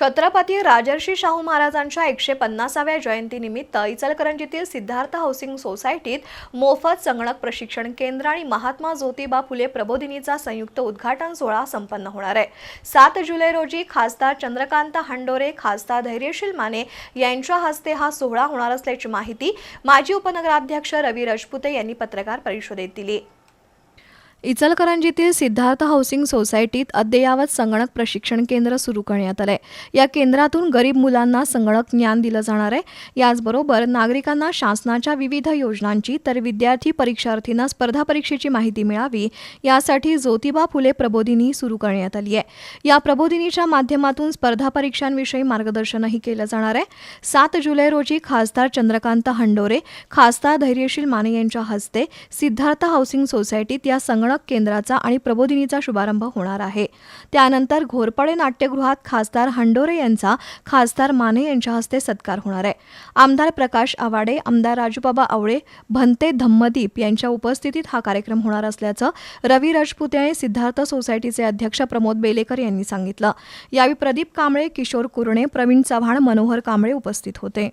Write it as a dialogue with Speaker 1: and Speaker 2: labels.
Speaker 1: छत्रपती राजर्षी शाहू महाराजांच्या एकशे पन्नासाव्या जयंतीनिमित्त इचलकरंजीतील सिद्धार्थ हाऊसिंग सोसायटीत मोफत संगणक प्रशिक्षण केंद्र आणि महात्मा ज्योतिबा फुले प्रबोधिनीचा संयुक्त उद्घाटन सोहळा संपन्न होणार आहे. सात जुलै रोजी खासदार चंद्रकांत हंडोरे खासदार धैर्यशील माने यांच्या हस्ते हा सोहळा होणार असल्याची माहिती माजी उपनगराध्यक्ष रवी राजपुते यांनी पत्रकार परिषदेत दिली. इचलकरंजीतील सिद्धार्थ हाऊसिंग सोसायटीत अद्ययावत संगणक प्रशिक्षण केंद्र सुरू करण्यात आलंय. या केंद्रातून गरीब मुलांना संगणक ज्ञान दिलं जाणार आहे. याचबरोबर नागरिकांना शासनाच्या विविध योजनांची तर विद्यार्थी परीक्षार्थींना स्पर्धा परीक्षेची माहिती मिळावी यासाठी ज्योतिबा फुले प्रबोधिनी सुरू करण्यात आली आहे. या प्रबोधिनीच्या माध्यमातून स्पर्धा परीक्षांविषयी मार्गदर्शनही केलं जाणार आहे. सात जुलै रोजी खासदार चंद्रकांत हंडोरे खासदार धैर्यशील माने यांच्या हस्ते सिद्धार्थ हाऊसिंग सोसायटीत या संगणक केंद्राचा आणि प्रबोधिनीचा शुभारंभ होणार आहे. त्यानंतर घोरपडे नाट्यगृहात खासदार हंडोरे यांचा खासदार माने यांच्या हस्ते सत्कार होणार आहे. आमदार प्रकाश आवाडे आमदार राजूबाबा आवळे भंते धम्मदीप यांच्या उपस्थितीत हा कार्यक्रम होणार असल्याचं रवी राजपूत आणि सिद्धार्थ सोसायटीचे अध्यक्ष प्रमोद बेलेकर यांनी सांगितलं. यावेळी प्रदीप कांबळे किशोर कुरणे प्रवीण चव्हाण मनोहर कांबळे उपस्थित होते.